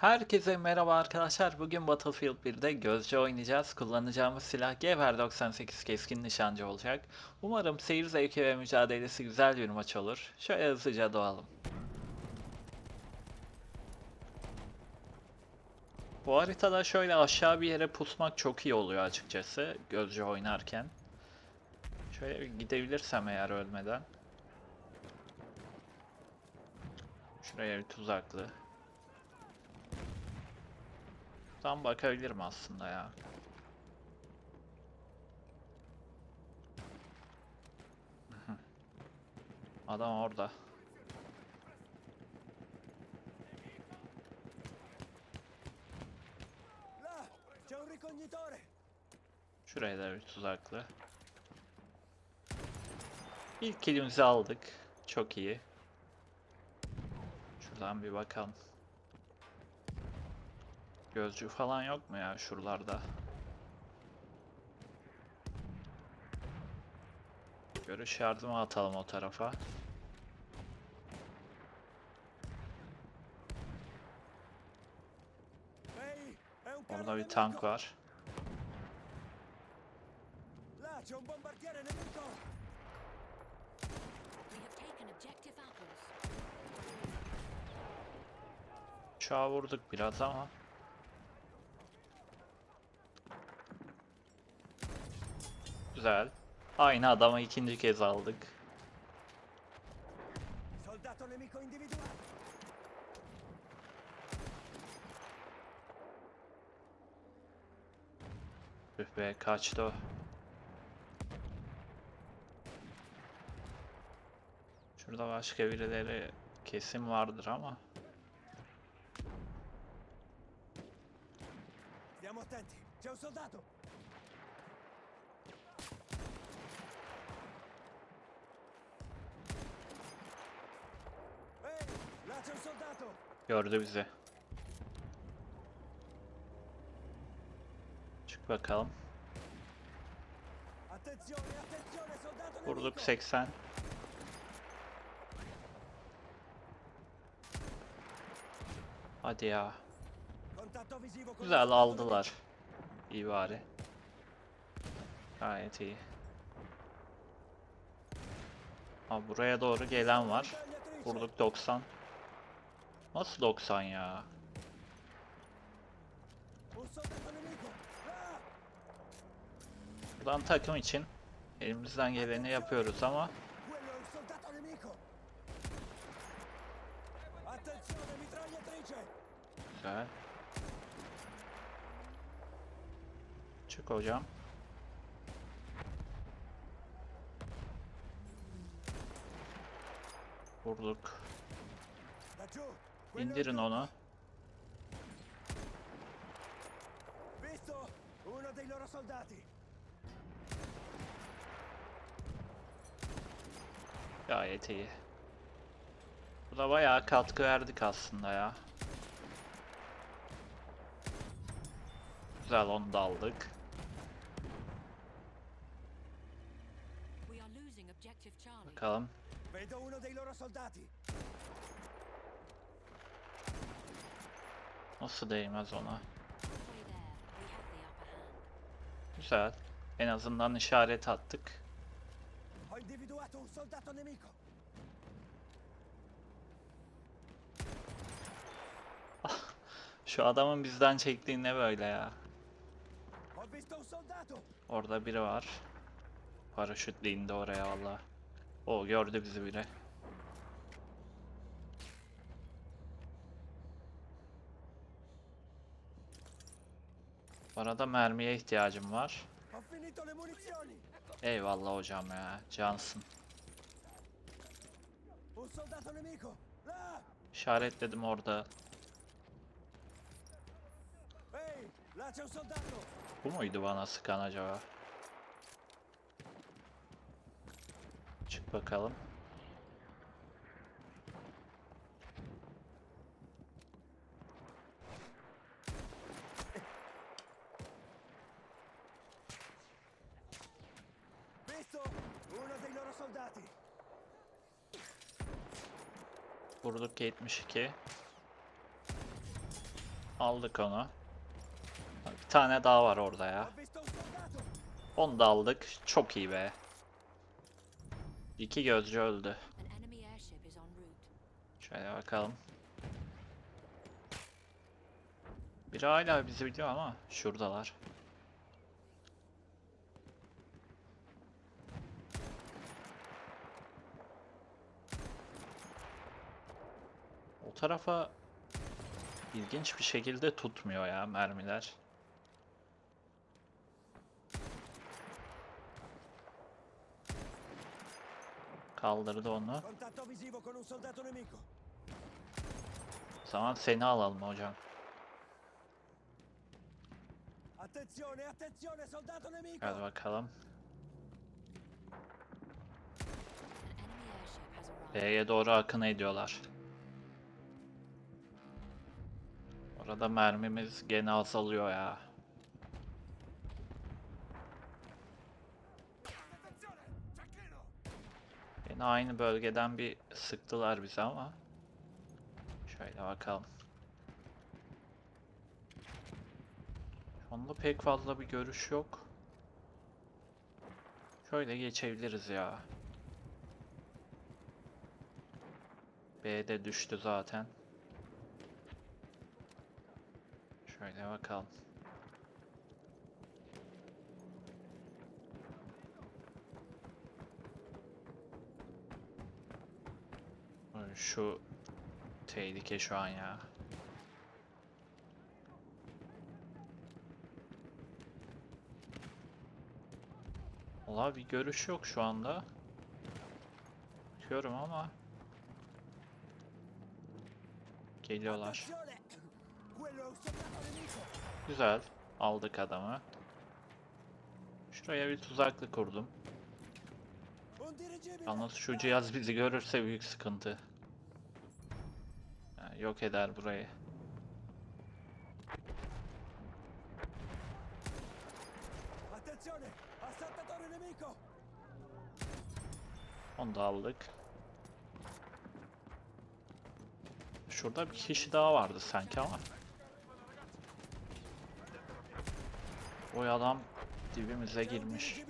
Herkese merhaba arkadaşlar. Bugün Battlefield 1'de gözcü oynayacağız. Kullanacağımız silah Gever 98 keskin nişancı olacak. Umarım seyir zevki ve mücadelesi güzel bir maç olur. Şöyle hızlıca doğalım. Bu haritada şöyle aşağı bir yere pusmak çok iyi oluyor açıkçası gözcü oynarken. Şöyle gidebilirsem eğer ölmeden. Şuraya bir tuzaklı. Tam bakabilirim aslında ya. Adam orada. Şuraya da bir tuzaklı. İlk kilimizi aldık. Çok iyi. Şuradan bir bakalım. Gözcü falan yok mu ya şuralarda? Görüş yardımı atalım o tarafa. Orada bir tank var. Uçağı vurduk biraz ama. Güzel. Aynı adamı ikinci kez aldık. Üh be kaçtı o. Şurada başka birileri kesim vardır ama. Stiamo attenti, c'è un soldato! Ehi, là c'è un soldato! Gördü bizi. Çık bakalım. Vurduk nemico! 80. Hadi ya. Güzel aldılar. İyi bari. Gayet iyi. Ha buraya doğru gelen var. Vurduk 90. Nasıl 90 ya? Buradan takım için elimizden geleni yapıyoruz ama güzel. Çık hocam. Vurduk. İndirin onu. Visto! Uno dei loro soldati! Gayet iyi. Bu da bayağı katkı verdik aslında ya. Güzel onu da aldık. Bakalım. Nasıl değmez ona. Güzel. En azından işaret attık. Nemico! Şu adamın bizden çektiği ne böyle ya. Orada biri var. Paraşütle indi oraya valla. O gördü bizi biri. Bu arada mermiye ihtiyacım var. Eyvallah hocam ya. Cansın. İşaretledim orada. Bu muydu bana sıkan acaba? Çık bakalım. Vurduk 72. Aldık onu. Bir tane daha var orada ya. Onu da aldık. Çok iyi be. İki gözcü öldü. Şöyle bakalım. Biri hala bizi biliyor ama şuradalar. O tarafa ilginç bir şekilde tutmuyor ya mermiler. Kaldırdı onu. Zaman seni alalım hocam. Attenzione, attenzione, soldato nemico! Hadi bakalım. B'ye doğru akın ediyorlar. Orada mermimiz gene azalıyor ya. Yine aynı bölgeden bir sıktılar bize ama. Şöyle bakalım. Anda pek fazla bir görüş yok. Şöyle geçebiliriz ya. B'de düştü zaten. Şöyle bakalım. Şu tehlike şu an ya. Valla bir görüş yok şu anda. Bakıyorum ama geliyorlar. Güzel. Aldık adamı. Şuraya bir tuzaklı kurdum. Yalnız şu cihaz bizi görürse büyük sıkıntı. Yani yok eder burayı. Onu da aldık. Şurada bir kişi daha vardı sanki ama. O adam dibimize girmiş.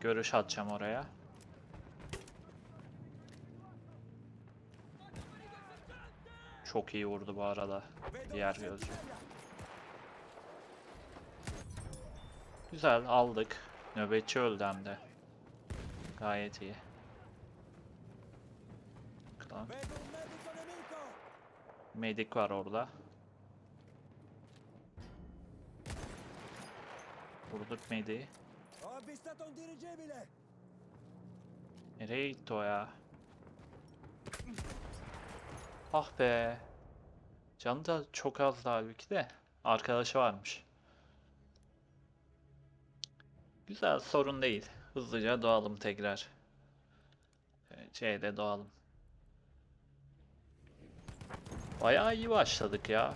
Görüş atacağım oraya. Çok iyi vurdu bu arada. Diğer gözcü. Güzel aldık. Nöbetçi öldü hem de. Gayet iyi. Nemico! Medik var orada. Vurduk dirigibile! Nereye gitti o ya? Ah be. Canı da çok az daha halbuki de. Arkadaşı varmış. Güzel sorun değil. Hızlıca doğalım tekrar. Evet, Şeyde doğalım. Bayağı iyi başladık ya.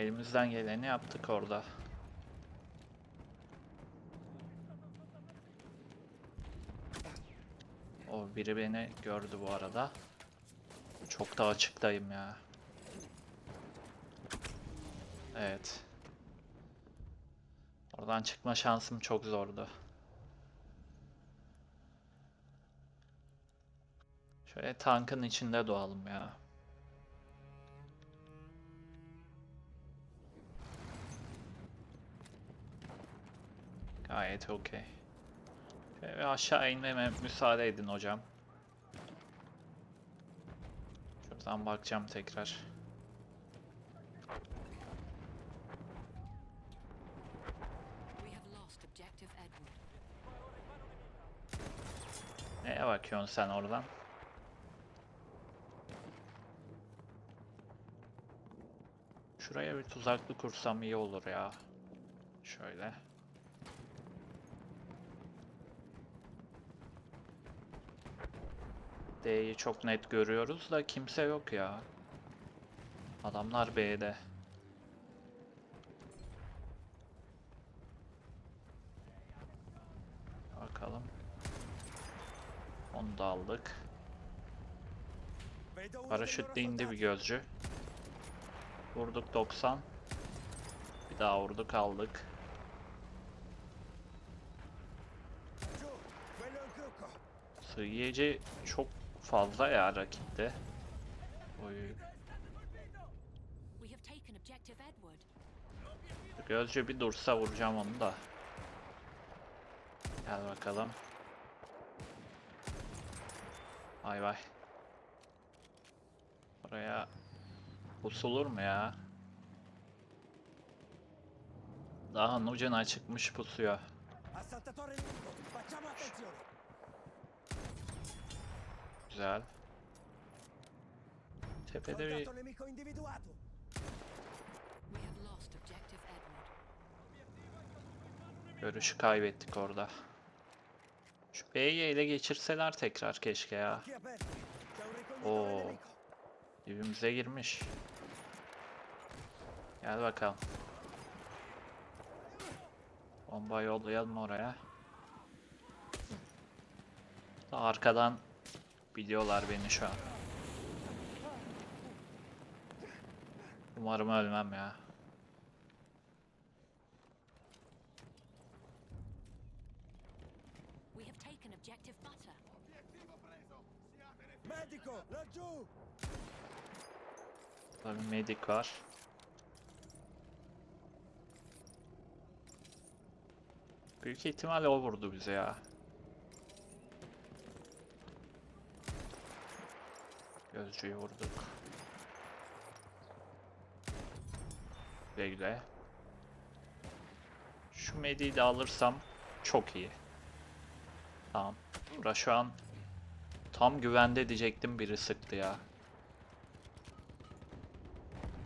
Elimizden geleni yaptık orada. O biri beni gördü bu arada. Çok da açıktayım ya. Evet. Oradan çıkma şansım çok zordu. Şöyle tankın içinde doğalım ya. Gayet okey. Şöyle aşağı inmeme müsaade edin hocam. Şuradan bakacağım tekrar. Neye bakıyorsun sen oradan? Şuraya bir tuzaklı kursam iyi olur ya. Şöyle. D'yi çok net görüyoruz da kimse yok ya. Adamlar B'de. Bakalım. Onu da aldık. Paraşütle indi bir gözcü. Vurduk 90. Bir daha vurduk aldık. Sığıyıcı çok fazla ya rakipte. Oy. Gözcü bir dursa vuracağım onu da. Gel bakalım. Vay vay. Oraya pusulur mu ya? Daha ucuna çıkmış pusuyor. Güzel. Tepede bir görüşü kaybettik orada. Şu B'yi ele geçirseler tekrar keşke ya. Nemico. Dibimize girmiş. Gel bakalım. Bomba yollayalım oraya. Da arkadan biliyorlar beni şu an. Umarım ölmem ya. We have taken objective butter. Medico, laggiù. Tabii medik var. Büyük ihtimalle o vurdu bize ya. Gözcüyü vurduk. Güle güle. Şu mediyi de alırsam çok iyi. Tamam. Bura şu an tam güvende diyecektim biri sıktı ya.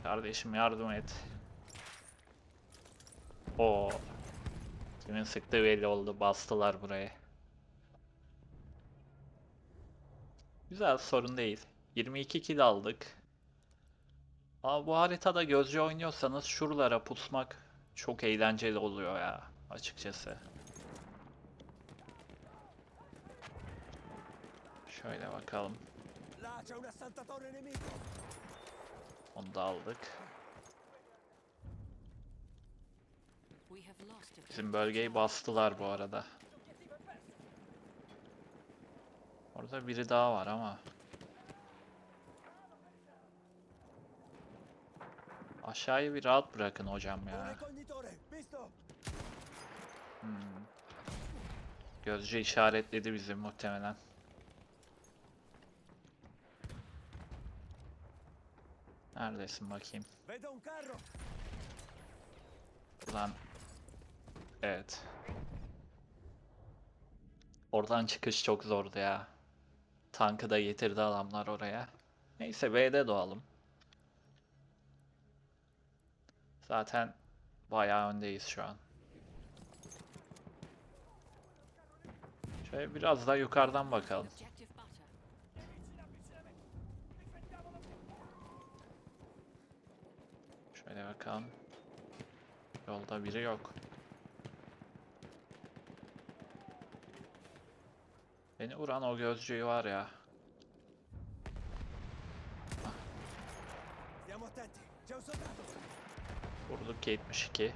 Kardeşim yardım et. O kimin sıktığı belli oldu. Bastılar buraya. Güzel sorun değil. 22 kill aldık. Ama bu haritada gözcü oynuyorsanız şuralara pusmak çok eğlenceli oluyor ya açıkçası. Şöyle bakalım. Onu da aldık. Bizim bölgeyi bastılar bu arada. Orada biri daha var ama. Aşağıyı bir rahat bırakın hocam ya. Hmm. Gözcü işaretledi bizi muhtemelen. Neredesin bakayım? Buradan Evet. Oradan çıkış çok zordu ya. Tankı da getirdi adamlar oraya. Neyse B'de doğalım. Zaten bayağı öndeyiz şu an. Şöyle biraz daha yukarıdan bakalım. Şöyle bakalım. Yolda biri yok. Beni vuran o gözcüğü var ya. Vurduk 72.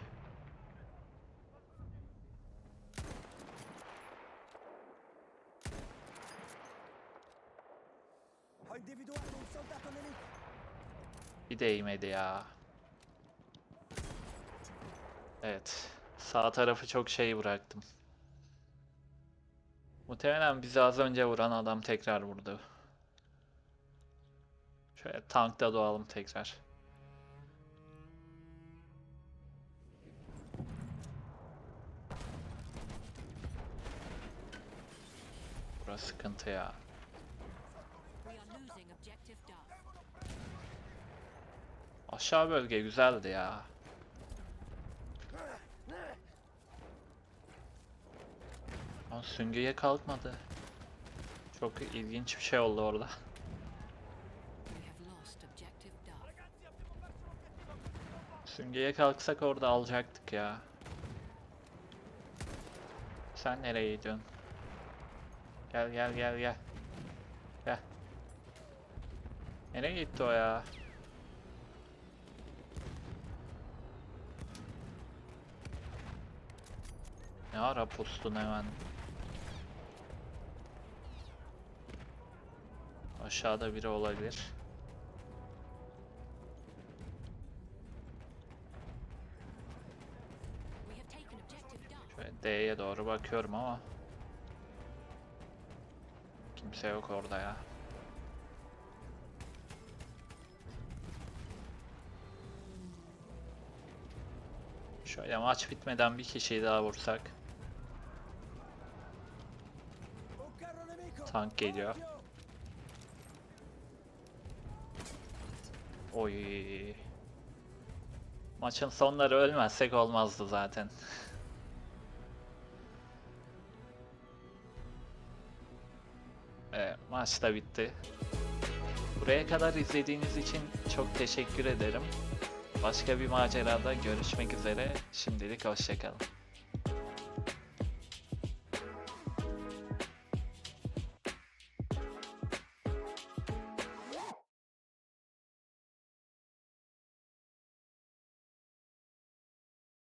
Ho individuato un soldato nemico. Bir değmedi ya. Evet. Sağ tarafı çok şey bıraktım. Muhtemelen bizi az önce vuran adam tekrar vurdu. Şöyle tankta doğalım tekrar. Sıkıntı ya. Aşağı bölge güzeldi ya. Ama süngüye kalkmadı. Çok ilginç bir şey oldu orada. Süngüye kalksak orada alacaktık ya. Sen nereye gidiyorsun? Gel gel gel gel. Gel. Nereye gitti o ya? Ne ara pustun hemen? Aşağıda biri olabilir. D'ye doğru bakıyorum ama kimse yok orada ya. Şöyle maç bitmeden bir kişiyi daha vursak. Tank geliyor. Oy. Maçın sonları ölmezsek olmazdı zaten. Evet, maç da bitti. Buraya kadar izlediğiniz için çok teşekkür ederim. Başka bir macerada görüşmek üzere. Şimdilik hoşçakalın.